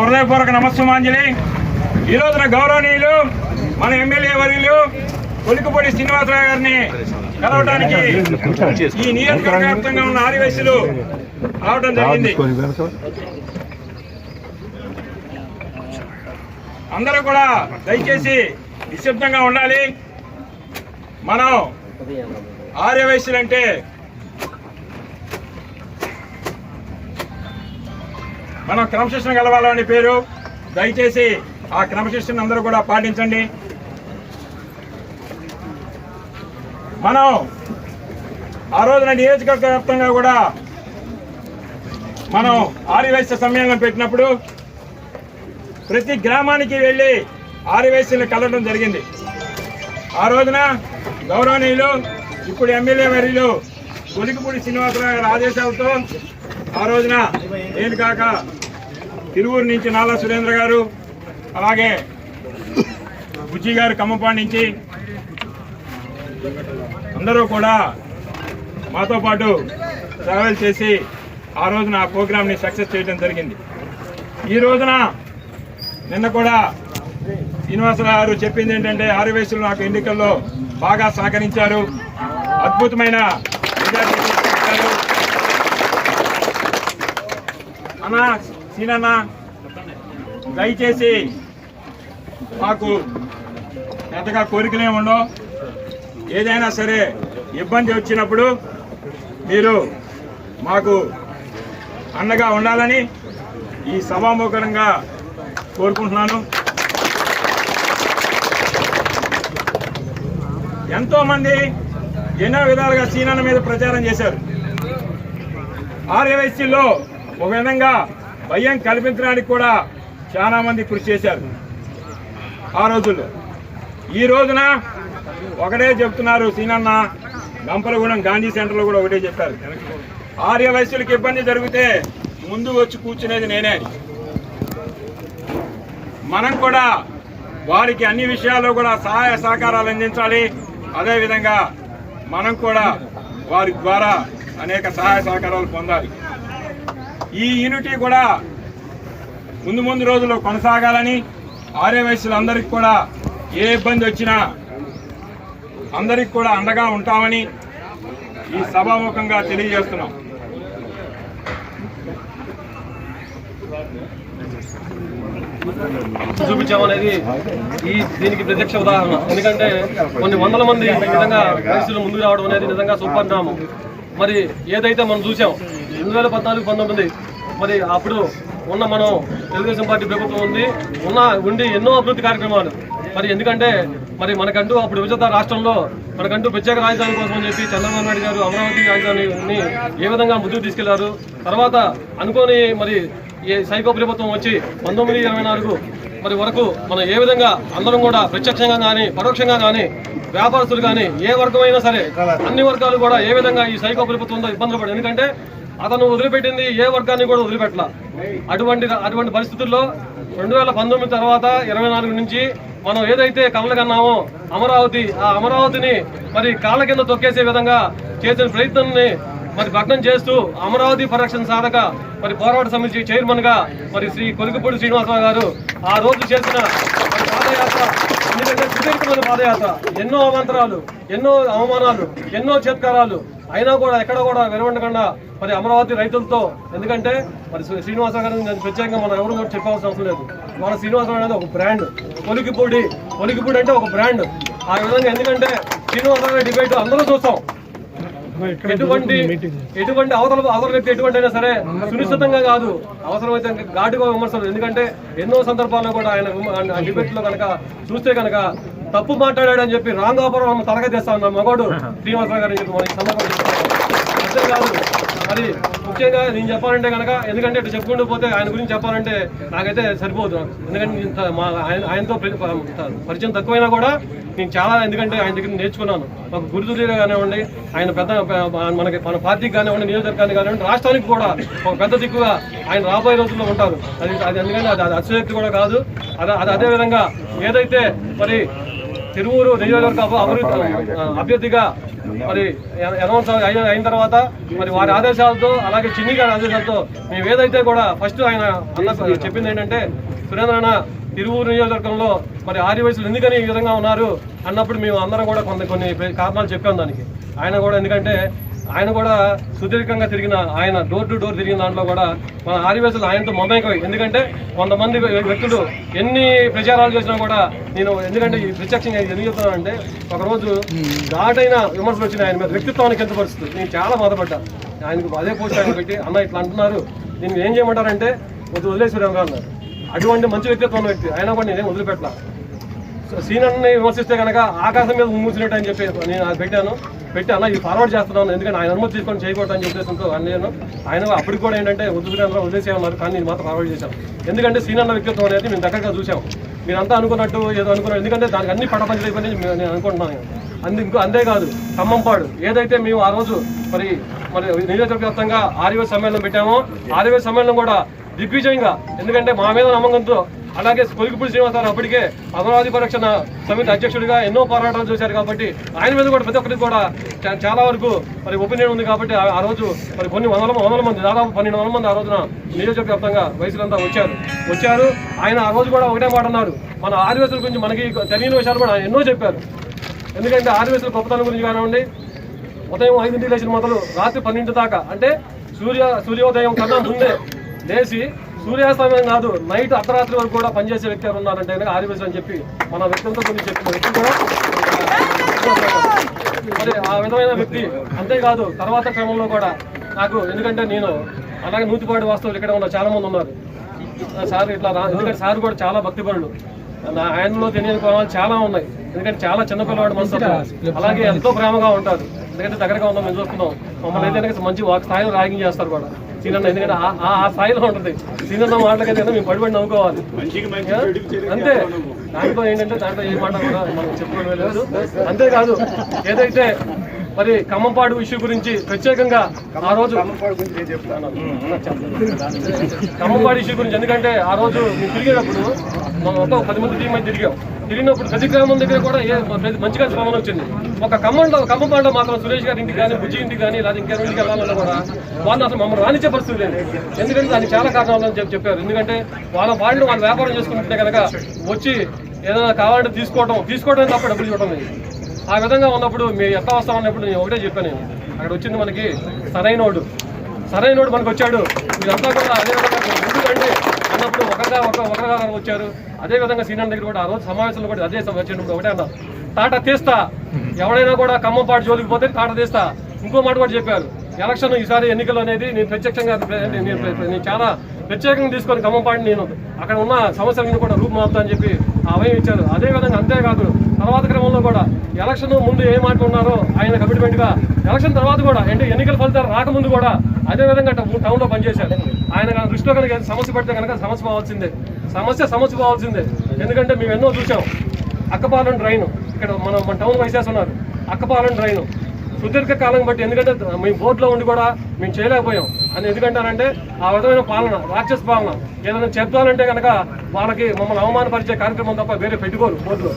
హృదయపూర్వక నమస్సుమాంజలి. ఈ రోజున గౌరవనీయులు మన ఎమ్మెల్యే వర్యులు కొలికపూడి శ్రీనివాసరావు గారిని కలవడానికి ఈ నియోజకవర్గ వ్యాప్తంగా ఉన్న ఆదివాసులు రావడం జరిగింది. అందరూ కూడా దయచేసి నిశ్శబ్దంగా ఉండాలి. మనం ఆర్యవైశ్యులంటే మనం క్రమశిక్షణ గలవాలని పేరు. దయచేసి ఆ క్రమశిక్షణ అందరూ కూడా పాటించండి. మనం ఆ రోజున నియోజకవర్గ వ్యాప్తంగా కూడా మనం ఆర్యవైశ్య సమ్మేళనం పెట్టినప్పుడు ప్రతి గ్రామానికి వెళ్ళి ఆర్యవైశ్యులను కలవడం జరిగింది. ఆ రోజున గౌరవనీయులు ఇప్పుడు ఎమ్మెల్యే వర్యులు గొలికిపూడి శ్రీనివాసరావు గారి ఆదేశాలతో ఆ రోజున నేను కాక తిరువూరు నుంచి నాలా సురేంద్ర గారు అలాగే బుజ్జి గారు ఖమ్మంపాడు నుంచి అందరూ కూడా మాతో పాటు ట్రావెల్ చేసి ఆ రోజున ఆ ప్రోగ్రామ్ని సక్సెస్ చేయడం జరిగింది. ఈ రోజున నిన్న కూడా శ్రీనివాసరావు గారు చెప్పింది ఏంటంటే ఆరువేసులు నాకు ఎన్నికల్లో బాగా సహకరించారు. అద్భుతమైన మెజారిటీ అన్నా సీనన్న దయచేసి మాకు పెద్దగా కోరికలే ఉండవు. ఏదైనా సరే ఇబ్బంది వచ్చినప్పుడు మీరు మాకు అండగా ఉండాలని ఈ సభాముఖరంగా కోరుకుంటున్నాను. ఎంతోమంది ఎన్నో విధాలుగా సీనన్న మీద ప్రచారం చేశారు. ఆర్యవైసీలో ఒక విధంగా భయం కల్పించడానికి కూడా చాలా మంది కృషి చేశారు. ఆ రోజుల్లో. ఈ రోజున ఒకటే చెప్తున్నారు సీనన్న గంపలగూడెం గాంధీ సెంటర్లో కూడా ఒకటే చెప్పారు. ఆర్య వయస్సులకు ఇబ్బంది జరిగితే ముందు వచ్చి కూర్చునేది నేనే. మనం కూడా వారికి అన్ని విషయాల్లో కూడా సహాయ సహకారాలు అందించాలి. అదేవిధంగా మనం కూడా వారి ద్వారా అనేక సహాయ సహకారాలు పొందాలి. ఈ యూనిటీ కూడా ముందు ముందు రోజుల్లో కొనసాగాలని ఆర్య వయసులందరికీ కూడా ఏ ఇబ్బంది వచ్చినా అందరికి కూడా అండగా ఉంటామని ఈ సభాముఖంగా తెలియజేస్తున్నాం. చూపించామనేది ఈ దీనికి ప్రత్యక్ష ఉదాహరణ. ఎందుకంటే కొన్ని వందల మంది ఈ విధంగా వయసులో ముందుకు రావడం అనేది నిజంగా సుపరిణామం మరి ఏదైతే మనం చూసాం రెండు వేల పద్నాలుగు పంతొమ్మిది. మరి అప్పుడు ఉన్న మనం తెలుగుదేశం పార్టీ ప్రభుత్వం ఉంది ఉన్న ఉండి ఎన్నో అభివృద్ధి కార్యక్రమాలు. మరి ఎందుకంటే మరి మనకంటూ అప్పుడు విజత రాష్ట్రంలో మనకంటూ ప్రత్యేక రాజధాని కోసం అని చెప్పి చంద్రబాబు నాయుడు గారు అమరావతి రాజధానిని ఏ విధంగా ముందుకు తీసుకెళ్ళారు. తర్వాత అనుకోని మరి ఈ సైకో ప్రభుత్వం వచ్చి పంతొమ్మిది ఇరవై నాలుగు మరి వరకు మనం ఏ విధంగా అందరం కూడా ప్రత్యక్షంగా కానీ పరోక్షంగా కానీ వ్యాపారస్తులు కానీ ఏ వర్గమైనా సరే అన్ని వర్గాలు కూడా ఏ విధంగా ఈ సైకో ప్రభుత్వంతో ఇబ్బందులు పడి ఎందుకంటే అతను వదిలిపెట్టింది ఏ వర్గాన్ని కూడా వదిలిపెట్టల. అటువంటి అటువంటి పరిస్థితుల్లో రెండు వేల పంతొమ్మిది తర్వాత ఇరవై నాలుగు నుంచి మనం ఏదైతే కమల కన్నామో అమరావతి ఆ అమరావతిని మరి కాళ్ళ కింద తొక్కేసే విధంగా చేసిన ప్రయత్నాన్ని మరి భగ్నం చేస్తూ అమరావతి పరిరక్షణ సాధక మరి పోరాట సమితి చైర్మన్గా మరి శ్రీ కొలికపూడి శ్రీనివాసరావు గారు ఆ రోజు చేసిన పాదయాత్ర ఎందుకంటే సుదీర్ఘమైన పాదయాత్ర. ఎన్నో అవాంతరాలు ఎన్నో అవమానాలు ఎన్నో చేత్కారాలు అయినా కూడా ఎక్కడ కూడా వెలువడకుండా మరి అమరావతి రైతులతో ఎందుకంటే మరి శ్రీ- శ్రీనివాసరావు గారిని ప్రత్యేకంగా మనం ఎవరు కూడా చెప్పాల్సిన అవసరం లేదు. మన శ్రీనివాసరావు అనేది ఒక బ్రాండ్ పొలికిపూడి పొలికిపూడి అంటే ఒక బ్రాండ్ ఆ విధంగా ఎందుకంటే శ్రీనివాసరావు డిబేట్ అందరూ చూస్తాం ఎటువంటి ఎటువంటి అవతల అవతల వ్యక్తి ఎటువంటి అయినా సరే సునిశ్చితంగా కాదు. అవసరమైతే ఘాటుగా విమర్శలు. ఎందుకంటే ఎన్నో సందర్భాల్లో కూడా ఆయన విమ- ఆయన డిబేట్లో కనుక చూస్తే కనుక తప్పు మాట్లాడాడు అని చెప్పి రాంగ్ ఆపరం తలగా తెస్తా ఉన్న మగోడు శ్రీనివాసరావు గారు చెప్పి మనకి సందర్భం కాదు అది ముఖ్యంగా నేను చెప్పాలంటే కనుక ఎందుకంటే ఇటు చెప్పుకుంటూ పోతే ఆయన గురించి చెప్పాలంటే నాకైతే సరిపోదు నాకు. ఎందుకంటే మా ఆయన ఆయనతో పరిచయం తక్కువైనా కూడా నేను చాలా ఎందుకంటే ఆయన దగ్గర నేర్చుకున్నాను. ఒక గురుతులుగా కానివ్వండి ఆయన పెద్ద మనకి మన పార్టీకి కానివ్వండి నియోజకవర్గానికి కానివ్వండి రాష్ట్రానికి కూడా ఒక పెద్ద దిక్కుగా ఆయన రాబోయే రోజుల్లో ఉంటారు. అది అది ఎందుకంటే అది అది కూడా కాదు. అది అది అదే విధంగా ఏదైతే మరి తిరువూరు నియోజకవర్గ అభి- అభివృద్ధి అభ్యర్థిగా మరి అనౌన్స్ అయిన తర్వాత మరి వారి ఆదేశాలతో అలాగే చిన్ని గారి ఆదేశాలతో మేము ఏదైతే కూడా ఫస్ట్ ఆయన అన్న చెప్పింది ఏంటంటే సురేంద్ర అన్న తిరువూరు నియోజకవర్గంలో మరి ఆర్య వయసులు ఎందుకని ఈ విధంగా ఉన్నారు? అన్నప్పుడు మేము అందరం కూడా కొన్ని కొన్ని కారణాలు చెప్పాం దానికి. ఆయన కూడా ఎందుకంటే ఆయన కూడా సుదీర్ఘంగా తిరిగిన ఆయన డోర్ టు డోర్ తిరిగిన దాంట్లో కూడా మన ఆదివాసులు ఆయనతో మమేకమై ఎందుకంటే కొంతమంది వ్యక్తులు ఎన్ని ప్రచారాలు చేసినా కూడా నేను ఎందుకంటే ఈ ప్రత్యక్షంగా ఎందుకు చెప్తున్నానంటే ఒకరోజు ఘాటైన విమర్శలు వచ్చిన ఆయన మీద వ్యక్తిత్వానికి ఎంత పరిస్థితి? నేను చాలా బాధపడ్డా. ఆయనకు అదే పోస్ట్ ఆయన పెట్టి అన్న ఇట్లా అంటున్నారు. దీన్ని ఏం చేయమంటారంటే వద్దు వదిలేశ్వరం అన్నారు. అటువంటి మంచి వ్యక్తిత్వం వ్యక్తి అయినా కూడా నేనేం వదిలిపెట్టాల. సీనియర్ని విమర్శిస్తే కనుక ఆకాశం మీద మూసినట్టు అని చెప్పి నేను అది పెట్టాను. పెట్టి అన్న ఇది ఫార్వర్డ్ చేస్తున్నాను ఎందుకంటే ఆయన అనుమతి తీసుకొని చేయకూడదు అని చెప్పేసి నేను ఆయన అప్పటికి కూడా ఏంటంటే వద్దుకునే వదిలేసే ఉన్నారు కానీ నేను మాత్రం ఫార్వర్డ్ చేశాను. ఎందుకంటే సీనియర్ వ్యక్తిత్వం అనేది మేము దగ్గరగా చూసాం. మీరంతా అనుకున్నట్టు ఏదో అనుకున్నారు. ఎందుకంటే దానికి అన్ని పడపంచలు అయిపోయి నేను అనుకుంటున్నాను అందు ఇంకో అంతేకాదు ఖమ్మంపాడు. ఏదైతే మేము ఆ రోజు మరి మరి నియోజకవర్గ వ్యాప్తంగా ఆర్యవ సమ్మేళనం పెట్టామో ఆర్యవ సమ్మేళనం కూడా దిగ్విజయంగా ఎందుకంటే మా మీద నమ్మకంతో అలాగే కొలిగిపూడి శ్రీనివాసరావు అప్పటికే అమరావతి పరిరక్షణ సమితి అధ్యక్షుడిగా ఎన్నో పోరాటాలు చేశారు కాబట్టి ఆయన మీద కూడా ప్రతి ఒక్కరికి కూడా చాలా వరకు మరి ఒపీనియన్ ఉంది కాబట్టి ఆ- రోజు మరి కొన్ని వందల వందల మంది దాదాపు పన్నెండు వందల మంది ఆ రోజున నియోజక వ్యాప్తంగా వయసులంతా వచ్చారు. వచ్చారు. ఆయన ఆ రోజు కూడా ఒకటే మాట అన్నారు. మన ఆదివాసుల గురించి మనకి తెలియని విషయాలు కూడా ఆయన ఎన్నో చెప్పారు. ఎందుకంటే ఆదివాసుల గొప్పతనం గురించి కానివ్వండి ఉదయం ఐదింటికి లేచిన మొదలు రాత్రి పన్నెండు దాకా. అంటే సూర్య సూర్యోదయం కన్నా ముందే లేచి సూర్యాస్తమయం కాదు నైట్ అర్ధరాత్రి వరకు కూడా పనిచేసే వ్యక్తి ఎవరు ఉన్నారంటే కనుక ఆదివాసి అని చెప్పి మన వ్యక్తులతో గురించి చెప్పిన వ్యక్తి కూడా మరి ఆ విధమైన వ్యక్తి అంతేకాదు తర్వాత క్రమంలో కూడా నాకు ఎందుకంటే నేను అలాగే నూతిపాటి వాస్తవులు ఇక్కడ ఉన్న చాలా మంది ఉన్నారు. ఆ సార్ ఇట్లా రా ఎందుకంటే సార్ కూడా చాలా భక్తిపరుడు. నా ఆయనలో తెలియని కోణాలు చాలా ఉన్నాయి. ఎందుకంటే చాలా చిన్న పిల్లవాడు మనసు అలాగే ఎంతో ప్రేమగా ఉంటారు. ఎందుకంటే దగ్గరగా ఉన్నాం మేము చూస్తున్నాం. మమ్మల్ని అయితే మంచి స్థాయిలో ర్యాగింగ్ చేస్తారు కూడా. సీనన్న ఎందుకంటే ఆ- స్థాయిలో ఉంటుంది. సీనన్న మాటలకైతే మేము పడిపడి నవ్వుకోవాలి. అంతే. దాంట్లో ఏంటంటే దాంట్లో ఏ మాట కూడా మనం చెప్పుకోవడం లేదు. అంతేకాదు ఏదైతే మరి ఖమ్మంపాడు ఇష్యూ గురించి ప్రత్యేకంగా ఆ రోజు ఖమ్మంపాడు ఇష్యూ గురించి ఎందుకంటే ఆ రోజు మేము తిరిగేటప్పుడు మనం మొత్తం పది మంది టీం అయితే తిరిగాం. తిరిగినప్పుడు ప్రతి గ్రామం దగ్గర కూడా ఏ మంచిగా స్పందన వచ్చింది. ఒక ఖమ్మంలో ఖమ్మంపాడులో మాత్రం సురేష్ గారి ఇంటికి కానీ బుజ్జి ఇంటికి కానీ లేదా ఇంకెవరి ఇంటికి వెళ్ళాలన్నా కూడా వాళ్ళు అసలు మమ్మల్ని రానిచ్చే పరిస్థితి లేదు. ఎందుకంటే దానికి చాలా కారణాలు అని చెప్పి చెప్పారు. ఎందుకంటే వాళ్ళ వాళ్ళు వాళ్ళు వ్యాపారం చేసుకుంటుంటే కనుక వచ్చి ఏదైనా కావాలంటే తీసుకోవడం తీసుకోవడం తప్ప డబ్బులు ఇవ్వడం లేదు. ఆ విధంగా ఉన్నప్పుడు మీరు ఎట్లా వస్తామన్నప్పుడు నేను ఒకటే చెప్పాను నేను. అక్కడ వచ్చింది మనకి సరైనోడు. సరైనోడు మనకు వచ్చాడు. మీరంతా కూడా అదే విధంగా ఎందుకంటే అన్నప్పుడు ఒకరిగా ఒక ఒకరిగా వచ్చారు. అదే విధంగా సీనియర్ దగ్గర కూడా ఆ రోజు సమావేశంలో కూడా అదే సమ- వచ్చినప్పుడు ఒకటే అన్నారు తాట తీస్తా. ఎవడైనా కూడా ఖమ్మంపాటు జోలికి పోతే తాట తీస్తా. ఇంకో మాట కూడా చెప్పారు. ఎలక్షన్ ఈసారి ఎన్నికలు అనేది నేను ప్రత్యక్షంగా నేను చాలా ప్రత్యేకంగా తీసుకొని ఖమ్మంపాటిని నేను అక్కడ ఉన్న సమస్యలను కూడా రూపుమాపుతా అని చెప్పి ఆ అభయం ఇచ్చారు. అదే విధంగా అంతేకాదు తర్వాత క్రమంలో కూడా ఎలక్షన్ ముందు ఏం ఉన్నారో ఆయన కమిట్మెంట్గా ఎలక్షన్ తర్వాత కూడా అంటే ఎన్నికల ఫలితాలు రాకముందు కూడా అదే విధంగా టౌన్లో పనిచేశారు. ఆయన దృష్టిలో కనుక సమస్య పడితే కనుక సమస్య పోవాల్సిందే. సమస్య సమస్య పోవాల్సిందే. ఎందుకంటే మేము ఎన్నో చూసాం అక్కపాలెం డ్రైన్. ఇక్కడ మన మన టౌన్ వైసేస్తున్నారు ఉన్నారు అక్కపాలెం డ్రైన్. సుదీర్ఘ కాలం బట్టి ఎందుకంటే మేము బోర్డులో ఉండి కూడా మేము చేయలేకపోయాం. అని ఎందుకంటారంటే ఆ విధమైన పాలన రాక్షస పాలన ఏదైనా చెప్తానంటే కనుక వాళ్ళకి మమ్మల్ని అవమానపరిచే కార్యక్రమం తప్ప వేరే పెట్టుకోరు బోర్డులో.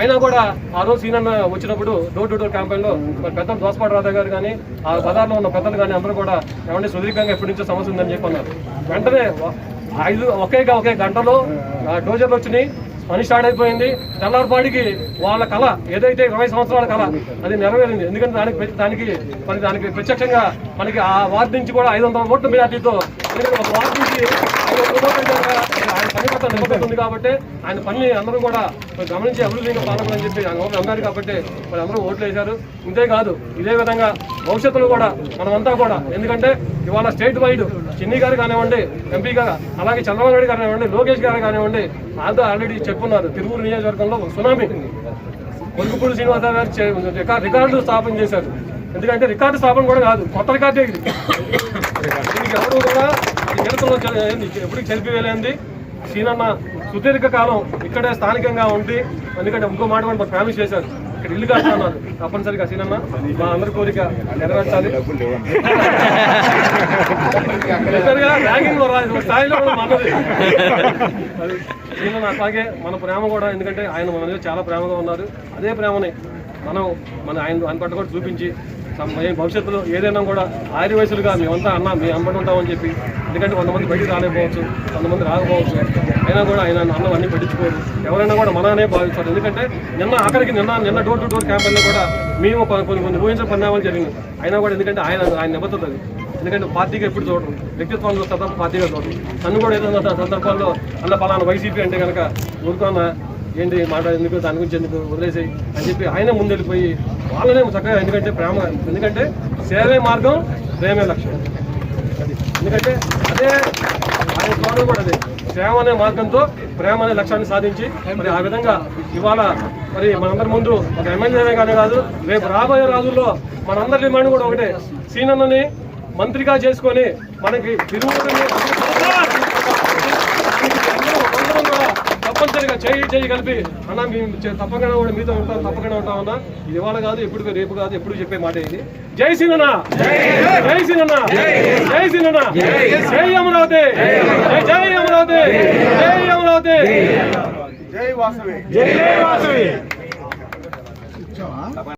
అయినా కూడా ఆ రోజు సీనన్న వచ్చినప్పుడు డోర్ టు డోర్ క్యాంపెయిన్లో మరి పెద్దలు దోసపాటి రాధా గారు కానీ ఆ బజార్లో ఉన్న పెద్దలు కానీ అందరూ కూడా ఏమంటే సుదీర్ఘంగా ఎప్పటి నుంచో సమస్య ఉందని చెప్పి అన్నారు. వెంటనే ఐదు ఒకే ఒకే గంటలో డోజర్లు వచ్చినాయి. పని స్టార్ట్ అయిపోయింది. తెల్లారిపాటికి వాళ్ళ కళ ఏదైతే ఇరవై సంవత్సరాల కళ అది నెరవేరింది. ఎందుకంటే దానికి దానికి మరి దానికి ప్రత్యక్షంగా మనకి ఆ వార్డు నుంచి కూడా ఐదు వందల ఓట్ల మెజార్టీతో ఎందుకంటే ఒక వార్డు నుంచి ఐదు వందల ఓట్లు ఆయన నిబద్ధత ఉంది కాబట్టి ఆయన పని అందరూ కూడా గమనించి అభివృద్ధిగా పాల్గొనని చెప్పి అన్నారు కాబట్టి మరి అందరూ ఓట్లు వేశారు. ఇంతే కాదు ఇదే విధంగా భవిష్యత్తులో కూడా మనమంతా కూడా ఎందుకంటే ఇవాళ స్టేట్ వైడ్ చిన్ని గారు కానివ్వండి ఎంపీ గారు అలాగే చంద్రబాబు నాయుడు గారు కానివ్వండి లోకేష్ గారు కానివ్వండి అంతా ఆల్రెడీ చెప్పున్నారు. తిరువురు నియోజకవర్గంలో సునామీ. కొలుకుపూడి శ్రీనివాసరావు గారు రికార్డు స్థాపన చేశారు. ఎందుకంటే రికార్డు స్థాపన కూడా కాదు కొత్త రికార్డే ఇది. ఎవరు కూడా చరిత్రలో చె- ఏంది, ఎప్పటికి చెరిపివేలేంది సీనన్న సుదీర్ఘకాలం ఇక్కడే స్థానికంగా ఉండి ఎందుకంటే ఇంకో మాట కూడా ప్రామిస్ చేశారు. ఇక్కడ ఇల్లు కడుతున్నారు. తప్పనిసరిగా సీనన్న మా అందరి కోరిక నెరవేర్చాలి. ర్యాంకింగ్లో స్థాయిలో కూడా మనది సీనన్న అట్లాగే మన ప్రేమ కూడా ఎందుకంటే ఆయన మన మీద చాలా ప్రేమగా ఉన్నారు. అదే ప్రేమని మనం మన ఆయన ఆయన పట్ల కూడా చూపించి భవిష్యత్తులో ఏదైనా కూడా ఆరి వయసులుగా మేమంతా అన్నా మేము అమ్మడి ఉంటామని చెప్పి ఎందుకంటే కొంతమంది బయటికి రాలేకపోవచ్చు కొంతమంది రాకపోవచ్చు. అయినా కూడా ఆయన అన్నం అన్ని పట్టించుకోరు. ఎవరైనా కూడా మననే భావిస్తారు ఎందుకంటే నిన్న ఆఖరికి నిన్న నిన్న డోర్ టు డోర్ క్యాంపెయిన్లో కూడా మేము కొన్ని కొన్ని ఊహించిన పరిణామాలు జరిగింది. అయినా కూడా ఎందుకంటే ఆయన ఆయన నిబద్ధత అది. ఎందుకంటే పార్టీగా ఎప్పుడు చూడరు. వ్యక్తిత్వాలు చూస్తారు తప్ప పార్టీగా చూడరు. తను కూడా ఏదైనా సందర్భాల్లో అన్న పలానా వైసీపీ అంటే కనుక ఊరుకున్నా ఏంటి మాట ఎందుకు? దాని గురించి ఎందుకు వదిలేసాయి? అని చెప్పి ఆయన ముందెళ్ళిపోయి వాళ్ళనే చక్కగా ఎందుకంటే ప్రేమ ఎందుకంటే సేవే మార్గం ప్రేమే లక్ష్యం. అది ఎందుకంటే అదే ఆయన స్లోగన్ కూడా అదే. సేవ అనే మార్గంతో ప్రేమ అనే లక్ష్యాన్ని సాధించి మరి ఆ విధంగా ఇవాళ మరి మనందరి ముందు ఒక ఎమ్మెల్యేనే కానీ కాదు రేపు రాబోయే రోజుల్లో మనందరి డిమాండ్ కూడా ఒకటే. సీనన్నని మంత్రిగా చేసుకొని మనకి తిరుగుతుంది తప్పనిసరిగా చేయి చేయి కలిపి అన్న మేము తప్పకుండా కూడా మీతో ఉంటాం తప్పకుండా ఉంటాం అన్న. ఇది ఇవాళ కాదు ఎప్పుడు రేపు కాదు ఎప్పుడు చెప్పే మాట ఇది. జై సింగన్న! జై సింగన్న! జై సింగన్న! జై అమరావతి! జై జై అమరావతి! జై అమరావతి హాయ్